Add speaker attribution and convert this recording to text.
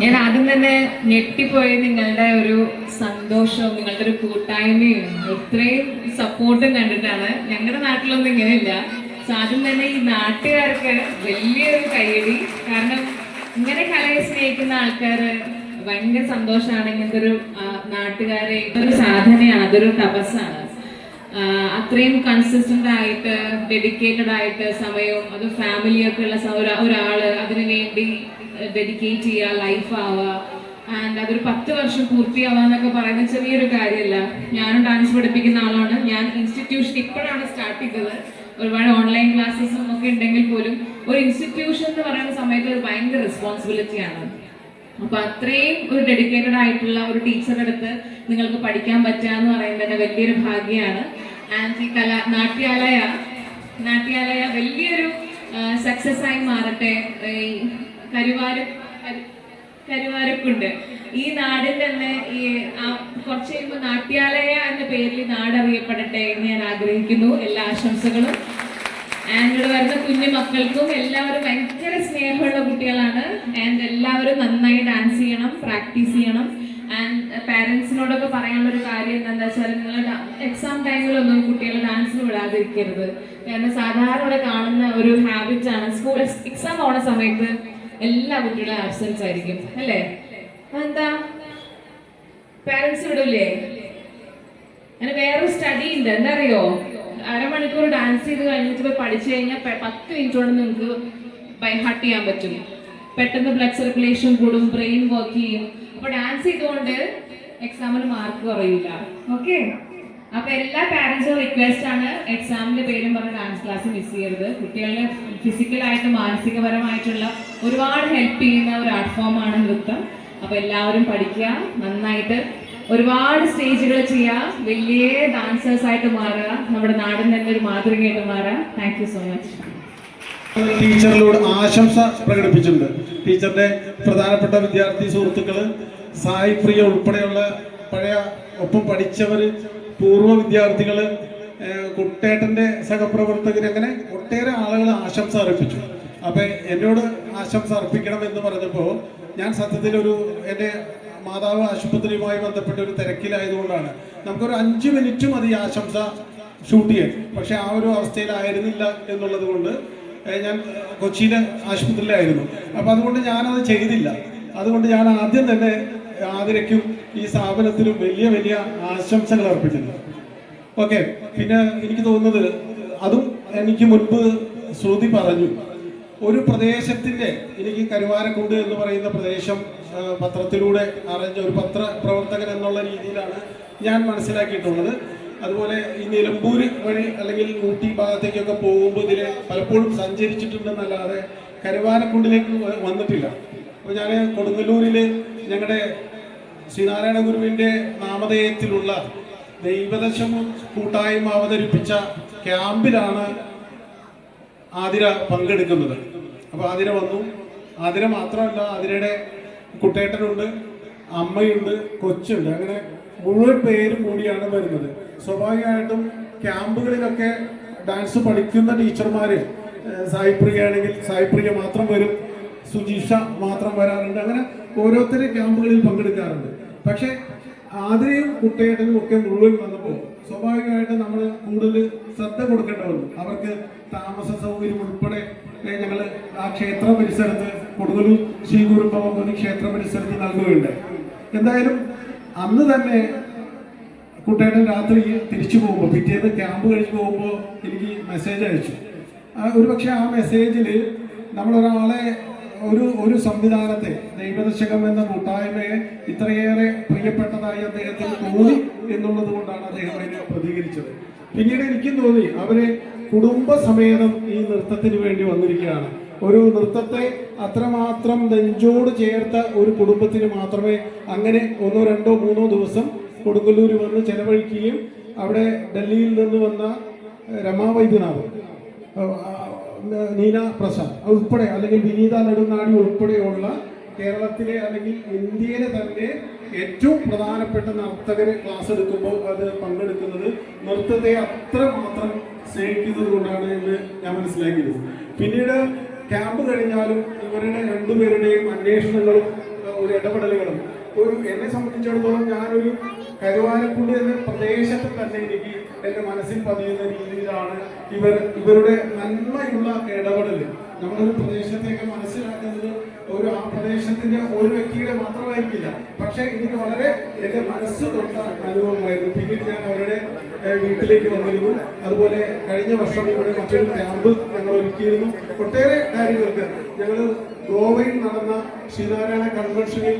Speaker 1: ഞാൻ ആദ്യം തന്നെ ഞെട്ടിപ്പോയി. നിങ്ങളുടെ ഒരു സന്തോഷവും നിങ്ങളുടെ ഒരു കൂട്ടായ്മയും ഇത്രയും സപ്പോർട്ടും കണ്ടിട്ടാണ് ഞങ്ങളുടെ നാട്ടിലൊന്നും ഇങ്ങനെയില്ല. ആദ്യം തന്നെ ഈ നാട്ടുകാർക്ക് വലിയൊരു കൈയടി കാരണം ഇങ്ങനെ കലയെ സ്നേഹിക്കുന്ന ആൾക്കാർ ഭയങ്കര സന്തോഷമാണ് ഇങ്ങനത്തെ ഒരു നാട്ടുകാരെ. ഒരു സാധനയാണ് അതൊരു തപസ്സാണ്. അത്രയും കൺസിസ്റ്റന്റ് ആയിട്ട് ഡെഡിക്കേറ്റഡ് ആയിട്ട് സമയവും അത് ഫാമിലിയൊക്കെ ഉള്ള സ- ഒരാ- ഒരാൾ അതിനു വേണ്ടി ഡെഡിക്കേറ്റ് ചെയ്യുക ലൈഫ് ആവുക. ആൻഡ് അതൊരു പത്ത് വർഷം പൂർത്തിയാവുക എന്നൊക്കെ പറയുന്നത് ചെറിയൊരു കാര്യമല്ല. ഞാനും ഡാൻസ് പഠിപ്പിക്കുന്ന ആളാണ്. ഞാൻ ഇൻസ്റ്റിറ്റ്യൂഷൻ ഇപ്പോഴാണ് സ്റ്റാർട്ട് ചെയ്തത്. ഒരുപാട് ഓൺലൈൻ ക്ലാസ്സസും ഒക്കെ ഉണ്ടെങ്കിൽ പോലും ഒരു ഇൻസ്റ്റിറ്റ്യൂഷൻ എന്ന് പറയുന്ന സമയത്ത് ഒരു ഭയങ്കര റെസ്പോൺസിബിലിറ്റിയാണ് അപ്പൊ അത്രയും ഒരു ഡെഡിക്കേറ്റഡ് ആയിട്ടുള്ള ഒരു ടീച്ചറെടുത്ത് നിങ്ങൾക്ക് പഠിക്കാൻ പറ്റുക എന്ന് പറയുന്നത് വലിയൊരു ഭാഗ്യമാണ്. ആൻഡ് കല നാട്യാലയ നാട്യാലയ വലിയൊരു സക്സസ് ആയി മാറട്ടെ. ഈ കരുവാര കരുവാരക്കുണ്ട് ഈ നാടിൽ തന്നെ ഈ കുറച്ച് കഴിയുമ്പോൾ നാട്യാലയ എന്ന പേരിൽ നാട് അറിയപ്പെടട്ടെ എന്ന് ഞാൻ ആഗ്രഹിക്കുന്നു. എല്ലാ ആശംസകളും. ആൻഡ് വരുന്ന കുഞ്ഞു മക്കൾക്കും എല്ലാവരും ഭയങ്കര സ്നേഹമുള്ള കുട്ടികളാണ്. ആൻഡ് എല്ലാവരും നന്നായി ഡാൻസ് ചെയ്യണം പ്രാക്ടീസ് ചെയ്യണം. ആൻഡ് പാരൻസിനോടൊക്കെ പറയാനുള്ള ഒരു കാര്യം എന്താണെന്ന് വെച്ചാൽ നിങ്ങൾ എക്സാം ടൈമിലൊന്നും കുട്ടികളെ ഡാൻസിന് വിടാതിരിക്കരുത്. കാരണം സാധാരണ ഇവിടെ കാണുന്ന ഒരു ഹാബിറ്റ് ആണ് സ്കൂൾ എക്സാം പോണ സമയത്ത് എല്ലാ കുട്ടികളും ആബ്സെൻസ് ആയിരിക്കും അല്ലേ? അതെന്താ? പാരൻസ് വിടില്ലേ അങ്ങനെ വേറൊരു സ്റ്റഡി ഉണ്ട് എന്താ അറിയോ അരമണിക്കൂർ ഡാൻസ് ചെയ്ത് കഴിഞ്ഞിട്ട് പോയി പഠിച്ചു കഴിഞ്ഞാൽ പത്ത് മിനിറ്റ് കൊണ്ട് നിങ്ങൾക്ക് ബൈ ഹാർട്ട് ചെയ്യാൻ പറ്റും. പെട്ടെന്ന് ബ്ലഡ് സർക്കുലേഷൻ കൂടും ബ്രെയിൻ വർക്ക് ചെയ്യും. അപ്പൊ ഡാൻസ് ചെയ്തുകൊണ്ട് എക്സാമിന് മാർക്ക് കുറയില്ല ഓക്കെ അപ്പൊ എല്ലാ പാരന്റ്സും റിക്വസ്റ്റ് ആണ് എക്സാമിന്റെ പേരും പറഞ്ഞ് ഡാൻസ് ക്ലാസ് മിസ് ചെയ്യരുത്. കുട്ടികളെ ഫിസിക്കലായിട്ടും മാനസികപരമായിട്ടുള്ള ഒരുപാട് ഹെൽപ്പ് ചെയ്യുന്ന ഒരു ആർട്ട് ഫോമാണ് നൃത്തം. അപ്പൊ എല്ലാവരും പഠിക്കുക നന്നായിട്ട് ഒരുപാട് സ്റ്റേജുകൾ ചെയ്യുക വലിയ ഡാൻസേഴ്സ് ആയിട്ട് മാറുക. നമ്മുടെ നാടിന് തന്നെ ഒരു മാതൃകയായിട്ട് മാറുക താങ്ക് യു സോ മച്ച്
Speaker 2: ടീച്ചറിലൂടെ ആശംസ പ്രകടിപ്പിച്ചിട്ടുണ്ട്. ടീച്ചറിന്റെ പ്രധാനപ്പെട്ട വിദ്യാർത്ഥി സുഹൃത്തുക്കൾ സായി പ്രിയ ഉൾപ്പെടെയുള്ള പഴയ ഒപ്പം പഠിച്ചവര് പൂർവ വിദ്യാർത്ഥികൾ കുട്ടേട്ടന്റെ സഹപ്രവർത്തകർ അങ്ങനെ ഒട്ടേറെ ആളുകൾ ആശംസ അർപ്പിച്ചു. അപ്പൊ എന്നോട് ആശംസ അർപ്പിക്കണം എന്ന് പറഞ്ഞപ്പോ ഞാൻ സത്യത്തിൽ ഒരു എന്റെ മാതാവ് ആശുപത്രിയുമായി ബന്ധപ്പെട്ട ഒരു തിരക്കിലായതുകൊണ്ടാണ്. നമുക്കൊരു അഞ്ച് മിനിറ്റ് മതി ആശംസ ഷൂട്ട് ചെയ്യാൻ. പക്ഷെ ആ ഒരു അവസ്ഥയിലായിരുന്നില്ല എന്നുള്ളത് കൊണ്ട് ഞാൻ കൊച്ചിയിലെ ആശുപത്രിയിലായിരുന്നു. അപ്പോൾ അതുകൊണ്ട് ഞാനത് ചെയ്തില്ല. അതുകൊണ്ട് ഞാൻ ആദ്യം തന്നെ ആതിരയ്ക്കും ഈ സ്ഥാപനത്തിനും വലിയ വലിയ ആശംസകൾ അർപ്പിക്കുന്നു. ഓക്കെ പിന്നെ എനിക്ക് തോന്നുന്നത് അതും എനിക്ക് മുൻപ് ശ്രുതി പറഞ്ഞു. ഒരു പ്രദേശത്തിന്റെ എനിക്ക് കരുവാരക്കുണ്ട് എന്ന് പറയുന്ന പ്രദേശം പത്രത്തിലൂടെ അറിഞ്ഞ ഒരു പത്രപ്രവർത്തകൻ എന്നുള്ള രീതിയിലാണ് ഞാൻ മനസ്സിലാക്കിയിട്ടുള്ളത്. അതുപോലെ ഈ നിലമ്പൂർ വഴി അല്ലെങ്കിൽ ഊട്ടി ഭാഗത്തേക്കൊക്കെ പോകുമ്പോൾ ഇതിൽ പലപ്പോഴും സഞ്ചരിച്ചിട്ടുണ്ടെന്നല്ലാതെ കരുവാരക്കുണ്ടിലേക്ക് വന്നിട്ടില്ല. അപ്പോൾ ഞാൻ കൊടുങ്ങല്ലൂരിൽ ഞങ്ങളുടെ ശ്രീനാരായണ ഗുരുവിന്റെ നാമധേയത്തിലുള്ള ദൈവദശം കൂട്ടായ്മ അവതരിപ്പിച്ച ക്യാമ്പിലാണ് ആതിര പങ്കെടുക്കുന്നത്. അപ്പോൾ ആതിര വന്നു. ആതിര മാത്രമല്ല ആതിരയുടെ കുട്ടേട്ടനുണ്ട് അമ്മയുണ്ട് കൊച്ചുണ്ട്. അങ്ങനെ മുഴുവൻ പേരും കൂടിയാണ് വരുന്നത്. സ്വാഭാവികമായിട്ടും ക്യാമ്പുകളിലൊക്കെ ഡാൻസ് പഠിക്കുന്ന ടീച്ചർമാര് സായിപ്രിയ ആണെങ്കിൽ സായിപ്രിയ മാത്രം വരും സുജീഷ മാത്രം വരാറുണ്ട്. അങ്ങനെ ഓരോരുത്തരെ ക്യാമ്പുകളിൽ പങ്കെടുക്കാറുണ്ട്. പക്ഷേ ആതിരയും കുട്ടേട്ടനും ഒക്കെ മുഴുവൻ വന്നപ്പോൾ സ്വാഭാവികമായിട്ട് നമ്മൾ കൂടുതൽ ശ്രദ്ധ കൊടുക്കേണ്ട വന്നു അവർക്ക് താമസ സൗകര്യം ഉൾപ്പെടെ ഞങ്ങൾ ആ ക്ഷേത്ര പരിസരത്ത് കൊടുങ്ങല്ലൂർ ശ്രീ ഗുരുഭവൻ ക്ഷേത്ര പരിസരത്ത് നൽകുകയുണ്ടായി. എന്തായാലും അന്ന് തന്നെ കുട്ടേട്ടൻ രാത്രി തിരിച്ചു പോകുമ്പോൾ പിറ്റേന്ന് ക്യാമ്പ് കഴിഞ്ഞ് പോകുമ്പോൾ എനിക്ക് മെസ്സേജ് അയച്ചു. ഒരു പക്ഷേ ആ മെസ്സേജിൽ നമ്മളൊരാളെ ഒരു ഒരു സംവിധാനത്തെ ദൈവദശകം എന്ന കൂട്ടായ്മയെ ഇത്രയേറെ പ്രിയപ്പെട്ടതായി അദ്ദേഹത്തിന് തോന്നി എന്നുള്ളത് കൊണ്ടാണ് അദ്ദേഹം അതിനെ പ്രതികരിച്ചത്. പിന്നീട് എനിക്കും തോന്നി അവർ കുടുംബസമേതം ഈ നൃത്തത്തിന് വേണ്ടി വന്നിരിക്കുകയാണ്. ഒരു നൃത്തത്തെ അത്രമാത്രം നെഞ്ചോട് ചേർത്ത ഒരു കുടുംബത്തിന് മാത്രമേ അങ്ങനെ ഒന്നോ രണ്ടോ മൂന്നോ ദിവസം കൊടുങ്ങല്ലൂർ വന്ന് ചെലവഴിക്കുകയും അവിടെ ഡൽഹിയിൽ നിന്ന് വന്ന രമാ വൈദ്യനാഥ് നീന പ്രസാദ് ഉൾപ്പെടെ അല്ലെങ്കിൽ വിനീത നെടുങ്ങാടി ഉൾപ്പെടെയുള്ള കേരളത്തിലെ അല്ലെങ്കിൽ ഇന്ത്യയിലെ തന്നെ ഏറ്റവും പ്രധാനപ്പെട്ട നർത്തകരെ ക്ലാസ് എടുക്കുമ്പോൾ അത് പങ്കെടുക്കുന്നത് നൃത്തത്തെ അത്ര മാത്രം സ്നേഹിക്കുന്നത് കൊണ്ടാണ് എന്ന് ഞാൻ മനസ്സിലാക്കിയത്. പിന്നീട് ക്യാമ്പ് കഴിഞ്ഞാലും ഇവരുടെ രണ്ടുപേരുടെയും അന്വേഷണങ്ങളും ഒരു ഇടപെടലുകളും ഒരു എന്നെ സംബന്ധിച്ചിടത്തോളം ഞാനൊരു കരുവാരക്കുണ്ട് എന്ന പ്രദേശത്ത് തന്നെ എനിക്ക് എന്റെ മനസ്സിൽ പതിയുന്ന രീതിയിലാണ് ഇവർ ഇവരുടെ നന്മയുള്ള ഇടപെടൽ നമ്മളൊരു പ്രദേശത്തേക്ക് മനസ്സിലാക്കുന്നത് ഒരു ആ പ്രദേശത്തിന്റെ ഒരു വ്യക്തിയുടെ മാത്രമായിരിക്കില്ല. പക്ഷേ എനിക്ക് വളരെ എന്റെ മനസ്സ് തൊട്ട അനുഭവമായിരുന്നു. പിന്നീട് ഞാൻ അവരുടെ വീട്ടിലേക്ക് വന്നിരുന്നു. അതുപോലെ കഴിഞ്ഞ വർഷം ഇവിടെ മറ്റൊരു ക്യാമ്പ് ഞങ്ങൾ ഒരുക്കിയിരുന്നു. ഒട്ടേറെ കാര്യങ്ങൾക്ക് ഞങ്ങൾ ഗോവയിൽ നടന്ന ശ്രീനാരായണ കൺവെൻഷനിൽ